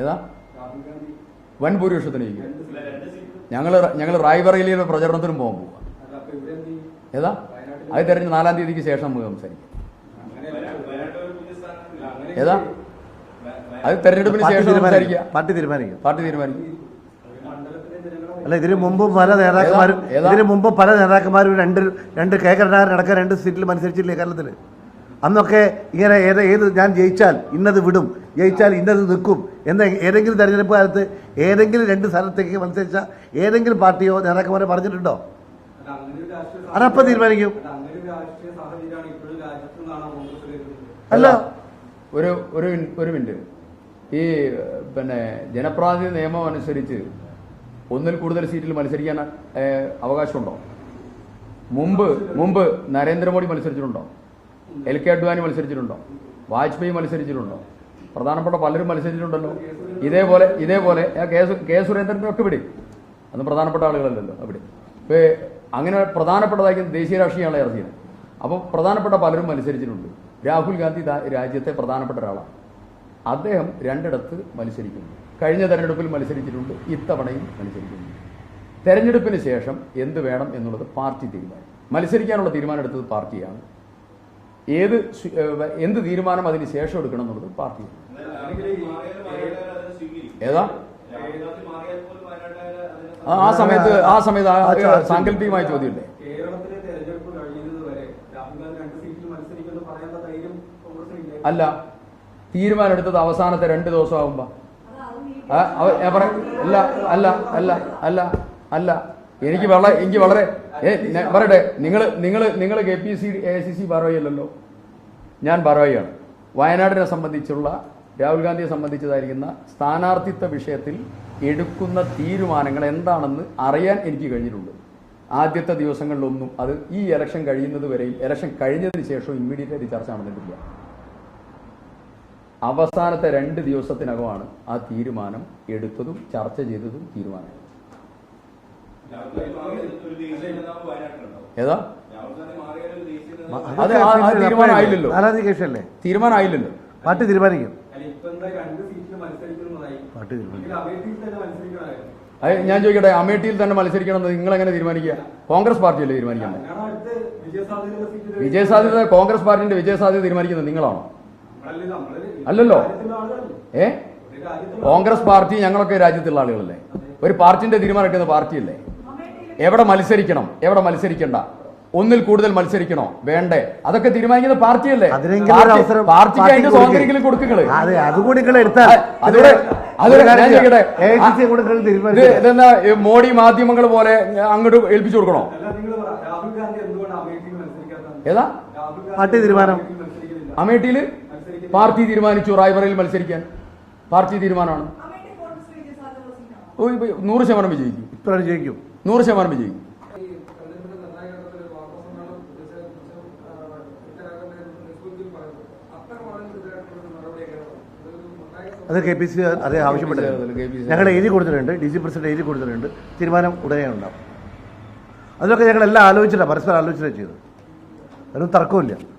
ഏതാ? വൻ ഭൂരിപക്ഷത്തിന് ജയിക്കും. ഞങ്ങൾ ഞങ്ങൾ റായ്ബറയിലെ പ്രചരണത്തിനും പോകാൻ പോവുക ഏതാ? അത് തെരഞ്ഞ് നാലാം തീയതിക്ക് ശേഷം നമുക്ക് സംസാരിക്കാം. ഏതാ? അത് തെരഞ്ഞെടുപ്പിന് ശേഷം തീരുമാനിക്കും. സംസാരിക്കുക. പാർട്ടി തീരുമാനിക്കും. പാർട്ടി തീരുമാനിക്കും. അല്ല ഇതിനു മുമ്പ് പല നേതാക്കന്മാരും? ഇതിനു മുമ്പ് പല നേതാക്കന്മാരും രണ്ട് രണ്ട് കെ കരുണാകരൻ അടക്കം രണ്ട് സീറ്റിൽ മത്സരിച്ചില്ലേ കേരളത്തിൽ അന്നൊക്കെ ഇങ്ങനെ ഏത് ഏത് ഞാൻ ജയിച്ചാൽ ഇന്നത് വിടും ജയിച്ചാൽ ഇന്നത് നിൽക്കും എന്ന ഏതെങ്കിലും തെരഞ്ഞെടുപ്പ് കാലത്ത് ഏതെങ്കിലും രണ്ട് സ്ഥലത്തേക്ക് മത്സരിച്ച ഏതെങ്കിലും പാർട്ടിയോ നേതാക്കന്മാരെ പറഞ്ഞിട്ടുണ്ടോ? അതപ്പം തീരുമാനിക്കും. അല്ല. ഒരു ഒരു ഒരു മിനിറ്റ്. ഈ പിന്നെ ജനപ്രാതിനിധ്യ നിയമം അനുസരിച്ച് ഒന്നിൽ കൂടുതൽ സീറ്റിൽ മത്സരിക്കാൻ അവകാശമുണ്ടോ? മുമ്പ് മുമ്പ് നരേന്ദ്രമോദി മത്സരിച്ചിട്ടുണ്ടോ? എൽ കെ അഡ്വാനി മത്സരിച്ചിട്ടുണ്ടോ? വാജ്പേയി മത്സരിച്ചിട്ടുണ്ടോ? പ്രധാനപ്പെട്ട പലരും മത്സരിച്ചിട്ടുണ്ടല്ലോ. ഇതേപോലെ ഇതേപോലെ കേസ് കെ സുരേന്ദ്രന്റെ ഒക്കെ ഇവിടെ അന്ന് പ്രധാനപ്പെട്ട ആളുകളല്ലല്ലോ അവിടെ. ഇപ്പോൾ അങ്ങനെ പ്രധാനപ്പെട്ടതായിരിക്കും ദേശീയ രാഷ്ട്രീയമാണ് ഇറങ്ങിയത് അപ്പോൾ പ്രധാനപ്പെട്ട പലരും മത്സരിച്ചിട്ടുണ്ട്. രാഹുൽ ഗാന്ധി രാജ്യത്തെ പ്രധാനപ്പെട്ട ഒരാളാണ് അദ്ദേഹം രണ്ടിടത്ത് മത്സരിക്കുന്നു. കഴിഞ്ഞ തെരഞ്ഞെടുപ്പിൽ മത്സരിച്ചിട്ടുണ്ട് ഇത്തവണയും മത്സരിക്കുന്നു. തെരഞ്ഞെടുപ്പിന് ശേഷം എന്ത് വേണം എന്നുള്ളത് പാർട്ടി തീരുമാനം മത്സരിക്കാനുള്ള തീരുമാനം എടുത്തത് പാർട്ടിയാണ്. ഏത് എന്ത് തീരുമാനം അതിന് ശേഷം എടുക്കണം എന്നുള്ളത് പാർട്ടി ഏതാ? ആ സമയത്ത് ആ സമയത്ത് സാങ്കല്പികമായ ചോദ്യമല്ലേ അല്ല തീരുമാനം എടുത്തത് അവസാനത്തെ രണ്ട് ദിവസം ആകുമ്പോ അല്ല അല്ല അല്ല അല്ല അല്ല. എനിക്ക് വളരെ എനിക്ക് വളരെ പറയട്ടെ നിങ്ങൾ നിങ്ങൾ നിങ്ങൾ K P C A C C ഭാരവാഹിയല്ലല്ലോ. ഞാൻ ഭാരവാഹിയാണ്. വയനാടിനെ സംബന്ധിച്ചുള്ള രാഹുൽ ഗാന്ധിയെ സംബന്ധിച്ചതായിരിക്കുന്ന സ്ഥാനാർത്ഥിത്വ വിഷയത്തിൽ എടുക്കുന്ന തീരുമാനങ്ങൾ എന്താണെന്ന് അറിയാൻ എനിക്ക് കഴിഞ്ഞിട്ടുണ്ട്. ആദ്യത്തെ ദിവസങ്ങളിലൊന്നും അത് ഈ ഇലക്ഷൻ കഴിയുന്നത് വരെയും ഇലക്ഷൻ കഴിഞ്ഞതിന് ശേഷം ഇമ്മീഡിയറ്റ് ആയിട്ട് ചർച്ച നടന്നിട്ടില്ല. അവസാനത്തെ രണ്ട് ദിവസത്തിനകമാണ് ആ തീരുമാനം എടുത്തതും ചർച്ച ചെയ്തതും തീരുമാനം ഏതാ? അത് തീരുമാനമായില്ലല്ലോ കേസല്ലേ തീരുമാനം ആയില്ലല്ലോ. പാർട്ടി തീരുമാനിക്കും. പാർട്ടി തീരുമാനിക്കും. അത് ഞാൻ ചോദിക്കട്ടെ അമേഠിയിൽ തന്നെ മത്സരിക്കണം നിങ്ങൾ എങ്ങനെ തീരുമാനിക്കുക? കോൺഗ്രസ് പാർട്ടിയല്ലേ തീരുമാനിക്കേണ്ടത് വിജയസാധ്യത കോൺഗ്രസ് പാർട്ടിന്റെ വിജയസാധ്യത തീരുമാനിക്കുന്നത് നിങ്ങളാണോ? അല്ലല്ലോ. ഏ? കോൺഗ്രസ് പാർട്ടി ഞങ്ങളൊക്കെ രാജ്യത്തുള്ള ആളുകളല്ലേ? ഒരു പാർട്ടിന്റെ തീരുമാനം എടുക്കുന്ന പാർട്ടിയല്ലേ? എവിടെ മത്സരിക്കണം എവിടെ മത്സരിക്കണ്ട? ഒന്നിൽ കൂടുതൽ മത്സരിക്കണോ? വേണ്ടേ. അതൊക്കെ തീരുമാനിക്കുന്ന പാർട്ടിയല്ലേ? അതിനെങ്കിലും ഒരു അവസരം പാർട്ടിക്ക് അതിന്റെ പാർട്ടിക്ക് സ്വാതന്ത്ര്യം കൊടുക്കുകൾ അതെ അതുകൂടി നിങ്ങൾ എടുത്താൽ അതുകൂടെ അതുകൂടെ ഞാൻ ചോദിക്കട്ടെ എ ഐ സി സി കൂടെ നിങ്ങൾ ഇത് തീരുമാനിക്കും ഇതെന്നാ മോഡി മാധ്യമങ്ങൾ പോലെ അങ്ങോട്ട് ഏൽപ്പിച്ചു കൊടുക്കണോ? ഏതാ? പാർട്ടി തീരുമാനം. അമേഠിയിൽ അമേഠിയിൽ? പാർട്ടി തീരുമാനിച്ചു റായ്ബറയിൽ മത്സരിക്കാൻ. പാർട്ടി തീരുമാനമാണ്. നൂറ് ശതമാനം വിജയിക്കും. ഇത്ര ജയിക്കും നൂറ് ശതമാനം വിജയിക്കും. അത് കെ പി സി അത് ആവശ്യപ്പെട്ടിട്ടുണ്ട് ഞങ്ങൾ എഴുതി കൊടുത്തിട്ടുണ്ട് ഡി സി പ്രസിഡന്റ് എഴുതി കൊടുത്തിട്ടുണ്ട്. തീരുമാനം ഉടനെ ഉണ്ടാവും. അതൊക്കെ ഞങ്ങൾ എല്ലാം ആലോചിച്ചിട്ടാണ് പരസ്പരം ആലോചിച്ചിട്ടാണ് ചെയ്തത്. അതൊന്നും തർക്കമില്ല